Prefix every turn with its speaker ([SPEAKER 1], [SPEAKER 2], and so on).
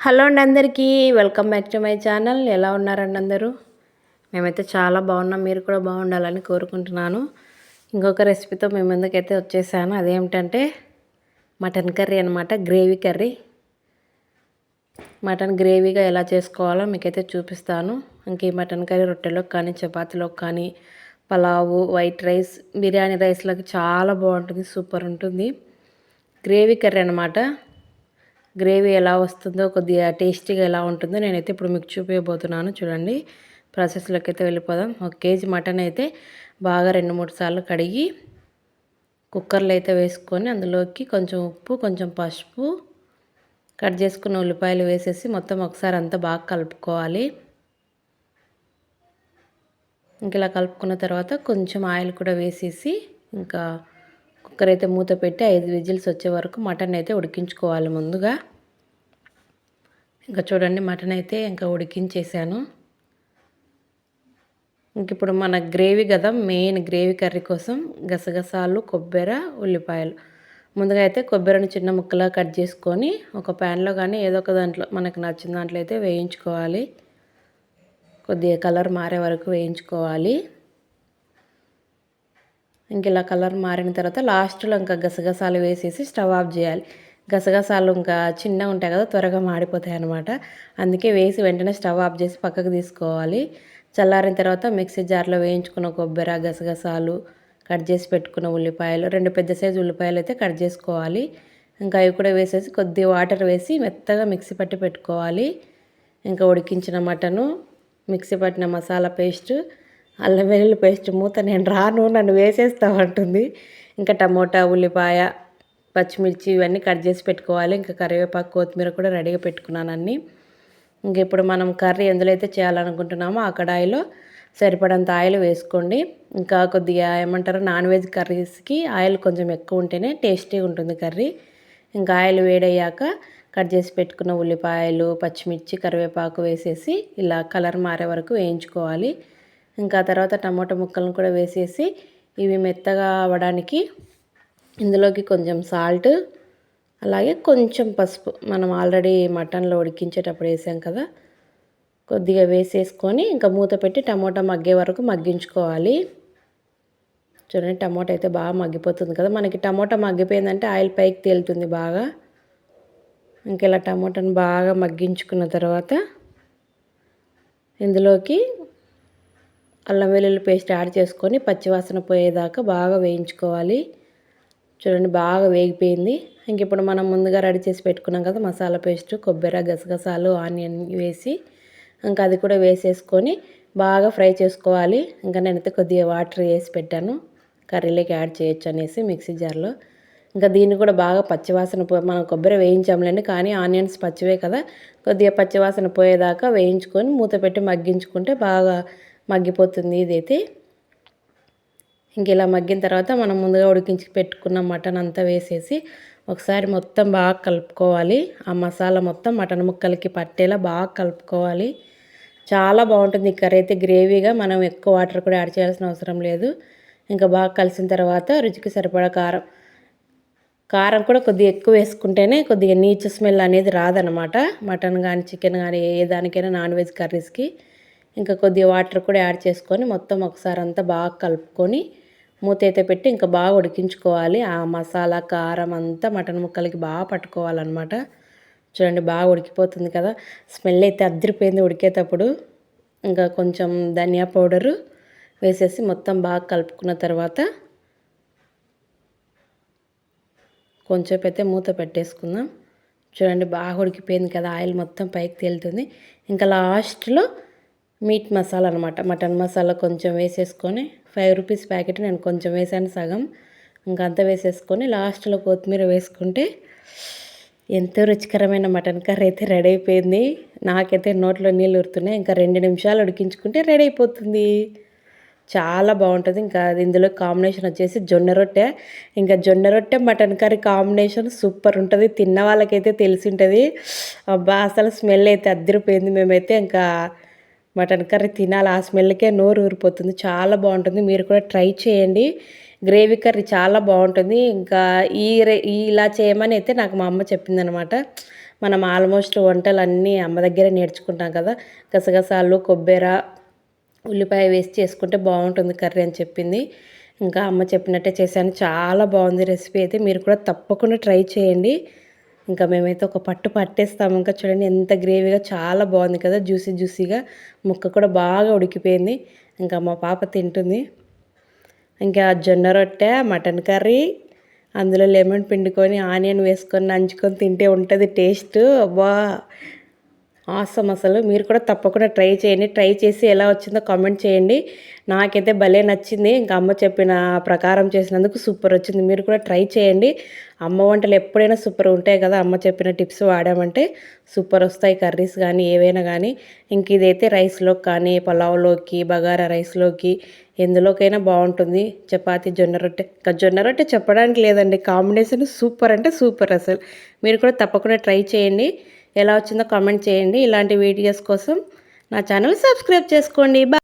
[SPEAKER 1] Hello అండి అందరికీ welcome back to my channel. ఎలా ఉన్నారండి అందరూ? మేమైతే చాలా బాగున్నాం మీరు కూడా బాగుండాలని కోరుకుంటున్నాను. ఇంకొక రెసిపీతో మేము ముందుకైతే వచ్చేసాను. అదేమిటంటే మటన్ కర్రీ అనమాట గ్రేవీ కర్రీ. మటన్ గ్రేవీగా ఎలా చేసుకోవాలో మీకైతే చూపిస్తాను. ఇంక ఈ మటన్ కర్రీ రొట్టెలోకి కానీ చపాతీలోకి కానీ పలావు వైట్ రైస్ బిర్యానీ రైస్లోకి చాలా బాగుంటుంది సూపర్ ఉంటుంది. గ్రేవీ కర్రీ అనమాట గ్రేవీ ఎలా వస్తుందో కొద్దిగా టేస్టీగా ఎలా ఉంటుందో నేనైతే ఇప్పుడు మీకు చూపించబోతున్నాను చూడండి ప్రాసెస్లోకి అయితే వెళ్ళిపోదాం. ఒక కేజీ మటన్ అయితే బాగా రెండు మూడు సార్లు కడిగి కుక్కర్లో అయితే వేసుకొని అందులోకి కొంచెం ఉప్పు కొంచెం పసుపు కట్ చేసుకున్న ఉల్లిపాయలు వేసేసి మొత్తం ఒకసారి అంతా బాగా కలుపుకోవాలి. ఇంకా ఇలా కలుపుకున్న తర్వాత కొంచెం ఆయిల్ కూడా వేసేసి ఇంకా కుక్కర్ అయితే మూత పెట్టి ఐదు విజిల్స్ వచ్చే వరకు మటన్ అయితే ఉడికించుకోవాలి ముందుగా. ఇంకా చూడండి మటన్ అయితే ఇంకా ఉడికించేసాను. ఇంక ఇప్పుడు మన గ్రేవీ కదా మెయిన్ గ్రేవీ కర్రీ కోసం గసగసాలు కొబ్బరి ఉల్లిపాయలు. ముందుగా అయితే కొబ్బరిని చిన్న ముక్కలా కట్ చేసుకొని ఒక ప్యాన్లో కానీ ఏదో ఒక దాంట్లో మనకు నచ్చిన దాంట్లో అయితే వేయించుకోవాలి. కొద్దిగా కలర్ మారే వరకు వేయించుకోవాలి. ఇంక ఇలా కలర్ మారిన తర్వాత లాస్ట్లో ఇంకా గసగసాలు వేసేసి స్టవ్ ఆఫ్ చేయాలి. గసగసాలు ఇంకా చిన్నగా ఉంటాయి కదా త్వరగా మాడిపోతాయి అనమాట అందుకే వేసి వెంటనే స్టవ్ ఆఫ్ చేసి పక్కకు తీసుకోవాలి. చల్లారిన తర్వాత మిక్సీ జార్లో వేయించుకున్న కొబ్బరి గసగసాలు కట్ చేసి పెట్టుకున్న ఉల్లిపాయలు రెండు పెద్ద సైజు ఉల్లిపాయలు అయితే కట్ చేసుకోవాలి. ఇంకా అవి కూడా వేసేసి కొద్ది వాటర్ వేసి మెత్తగా మిక్సీ పట్టి పెట్టుకోవాలి. ఇంకా ఉడికించిన మటను మిక్సీ పట్టిన మసాలా పేస్ట్ అల్లం వెల్లుల్లి పేస్ట్ మూత నేను రాను నన్ను వేసేస్తామంటుంది ఇంకా టమోటా ఉల్లిపాయ పచ్చిమిర్చి ఇవన్నీ కట్ చేసి పెట్టుకోవాలి. ఇంకా కరివేపాకు కొత్తిమీర కూడా రెడీగా పెట్టుకున్నాను అన్నీ. ఇంక ఇప్పుడు మనం కర్రీ ఎందులో అయితే చేయాలనుకుంటున్నామో ఆ కడాయిలో సరిపడంత ఆయిల్ వేసుకోండి. ఇంకా కొద్దిగా ఏమంటారు నాన్ వెజ్ కర్రీస్కి ఆయిల్ కొంచెం ఎక్కువ ఉంటేనే టేస్టీగా ఉంటుంది కర్రీ. ఇంకా ఆయిల్ వేడయ్యాక కట్ చేసి పెట్టుకున్న ఉల్లిపాయలు పచ్చిమిర్చి కరివేపాకు వేసేసి ఇలా కలర్ మారే వరకు వేయించుకోవాలి. ఇంకా తర్వాత టమాటో ముక్కలను కూడా వేసేసి ఇవి మెత్తగా అవ్వడానికి ఇందులోకి కొంచెం సాల్ట్ అలాగే కొంచెం పసుపు. మనం ఆల్రెడీ మటన్లో ఉడికించేటప్పుడు వేసాం కదా. కొద్దిగా వేసేసుకొని ఇంకా మూత పెట్టి టమోటా మగ్గే వరకు మగ్గించుకోవాలి. చూడండి టమోటా అయితే బాగా మగ్గిపోతుంది కదా. మనకి టమోటా మగ్గిపోయిందంటే ఆయిల్ పైకి తేలుతుంది బాగా. ఇంకా ఇలా టమోటాను బాగా మగ్గించుకున్న తర్వాత ఇందులోకి అల్లం వెల్లుల్లి పేస్ట్ యాడ్ చేసుకొని పచ్చివాసన పోయేదాకా బాగా వేయించుకోవాలి. చూడండి బాగా వేగిపోయింది. ఇంక ఇప్పుడు మనం ముందుగా రెడీ చేసి పెట్టుకున్నాం కదా మసాలా పేస్ట్ కొబ్బరి గసగసాలు ఆనియన్ వేసి ఇంకా అది కూడా వేసేసుకొని బాగా ఫ్రై చేసుకోవాలి. ఇంకా నేనైతే కొద్దిగా వాటర్ వేసి పెట్టాను. కర్రీలోకి యాడ్ చేయొచ్చు అనేసి మిక్సీ జార్లో. ఇంకా దీన్ని కూడా బాగా పచ్చివాసన పో మనం కొబ్బరి వేయించాంలేండి కానీ ఆనియన్స్ పచ్చివే కదా కొద్దిగా పచ్చివాసన పోయేదాకా వేయించుకొని మూత పెట్టి మగ్గించుకుంటే బాగా మగ్గిపోతుంది ఇదైతే. ఇంక ఇలా మగ్గిన తర్వాత మనం ముందుగా ఉడికించి పెట్టుకున్న మటన్ అంతా వేసేసి ఒకసారి మొత్తం బాగా కలుపుకోవాలి. ఆ మసాలా మొత్తం మటన్ ముక్కలకి పట్టేలా బాగా కలుపుకోవాలి. చాలా బాగుంటుంది ఈ కర్రీ. అయితే గ్రేవీగా మనం ఎక్కువ వాటర్ కూడా యాడ్ చేయాల్సిన అవసరం లేదు. ఇంకా బాగా కలిసిన తర్వాత రుచికి సరిపడా కారం. కారం కూడా కొద్దిగా ఎక్కువ వేసుకుంటేనే కొద్దిగా నీచు స్మెల్ అనేది రాదనమాట. మటన్ కానీ చికెన్ కానీ ఏ దానికైనా నాన్ వెజ్ కర్రీస్కి. ఇంకా కొద్దిగా వాటర్ కూడా యాడ్ చేసుకొని మొత్తం ఒకసారి అంతా బాగా కలుపుకొని మూత అయితే పెట్టి ఇంకా బాగా ఉడికించుకోవాలి. ఆ మసాలా కారం అంతా మటన్ ముక్కలకి బాగా పట్టుకోవాలన్నమాట. చూడండి బాగా ఉడికిపోతుంది కదా. స్మెల్ అయితే అద్దరిపోయింది ఉడికేటప్పుడు. ఇంకా కొంచెం ధనియా పౌడరు వేసేసి మొత్తం బాగా కలుపుకున్న తర్వాత కొంచెం అయితే మూత పెట్టేసుకుందాం. చూడండి బాగా ఉడికిపోయింది కదా. ఆయిల్ మొత్తం పైకి తేలుతుంది. ఇంకా లాస్ట్లో మీట్ మసాలా అనమాట మటన్ మసాలా కొంచెం వేసేసుకొని ఫైవ్ రూపీస్ ప్యాకెట్ నేను కొంచెం వేసాను సగం. ఇంకా అంతా వేసేసుకొని లాస్ట్లో కొత్తిమీర వేసుకుంటే ఎంతో రుచికరమైన మటన్ కర్రీ అయితే రెడీ అయిపోయింది. నాకైతే నోట్లో నీళ్ళు ఉరుతున్నాయి ఇంకా రెండు నిమిషాలు ఉడికించుకుంటే రెడీ అయిపోతుంది. చాలా బాగుంటుంది. ఇంకా ఇందులో కాంబినేషన్ వచ్చేసి జొన్న రొట్టె. ఇంకా జొన్న రొట్టె మటన్ కర్రీ కాంబినేషన్ సూపర్ ఉంటుంది. తిన్న వాళ్ళకైతే తెలిసి ఉంటుంది. అబ్బా అసలు స్మెల్ అయితే అద్దరిపోయింది మేమైతే. ఇంకా మటన్ కర్రీ తినాలి. ఆ స్మెల్కే నోరు ఊరిపోతుంది. చాలా బాగుంటుంది. మీరు కూడా ట్రై చేయండి. గ్రేవీ కర్రీ చాలా బాగుంటుంది. ఇంకా ఈ రే ఇలా చేయమని అయితే నాకు మా అమ్మ చెప్పిందనమాట. మనం ఆల్మోస్ట్ వంటలు అన్నీ అమ్మ దగ్గరే నేర్చుకుంటాం కదా. గసగసాలు కొబ్బెర ఉల్లిపాయ వేసి చేసుకుంటే బాగుంటుంది కర్రీ అని చెప్పింది. ఇంకా అమ్మ చెప్పినట్టే చేశాను. చాలా బాగుంది రెసిపీ అయితే. మీరు కూడా తప్పకుండా ట్రై చేయండి. ఇంకా మేమైతే ఒక పట్టు పట్టేస్తాము. ఇంకా చూడండి ఎంత గ్రేవీగా చాలా బాగుంది కదా జ్యూసీ జ్యూసీగా. ముక్క కూడా బాగా ఉడికిపోయింది. ఇంకా మా పాప తింటుంది. ఇంకా జొన్న రొట్టె మటన్ కర్రీ అందులో లెమన్ పిండుకొని ఆనియన్ వేసుకొని నంచుకొని తింటే ఉంటుంది టేస్ట్. అబ్బా! ఆసం అసలు. మీరు కూడా తప్పకుండా ట్రై చేయండి. ట్రై చేసి ఎలా వచ్చిందో కామెంట్ చేయండి. నాకైతే భలే నచ్చింది. ఇంకా అమ్మ చెప్పిన ప్రకారం చేసినందుకు సూపర్ వచ్చింది. మీరు కూడా ట్రై చేయండి. అమ్మ వంటలు ఎప్పుడైనా సూపర్ ఉంటాయి కదా. అమ్మ చెప్పిన టిప్స్ వాడామంటే సూపర్ వస్తాయి. కర్రీస్ కానీ ఏవైనా కానీ ఇంక ఇదైతే రైస్లోకి కానీ పలావ్లోకి బగారా రైస్లోకి ఎందులోకైనా బాగుంటుంది. చపాతి జొన్న రొట్టె. ఇంకా జొన్న రొట్టె చెప్పడానికి లేదండి. కాంబినేషన్ సూపర్ అంటే సూపర్ అసలు. మీరు కూడా తప్పకుండా ట్రై చేయండి. ఎలా వచ్చిందో కామెంట్ చేయండి. ఇలాంటి వీడియోస్ కోసం నా ఛానల్ సబ్స్క్రైబ్ చేసుకోండి.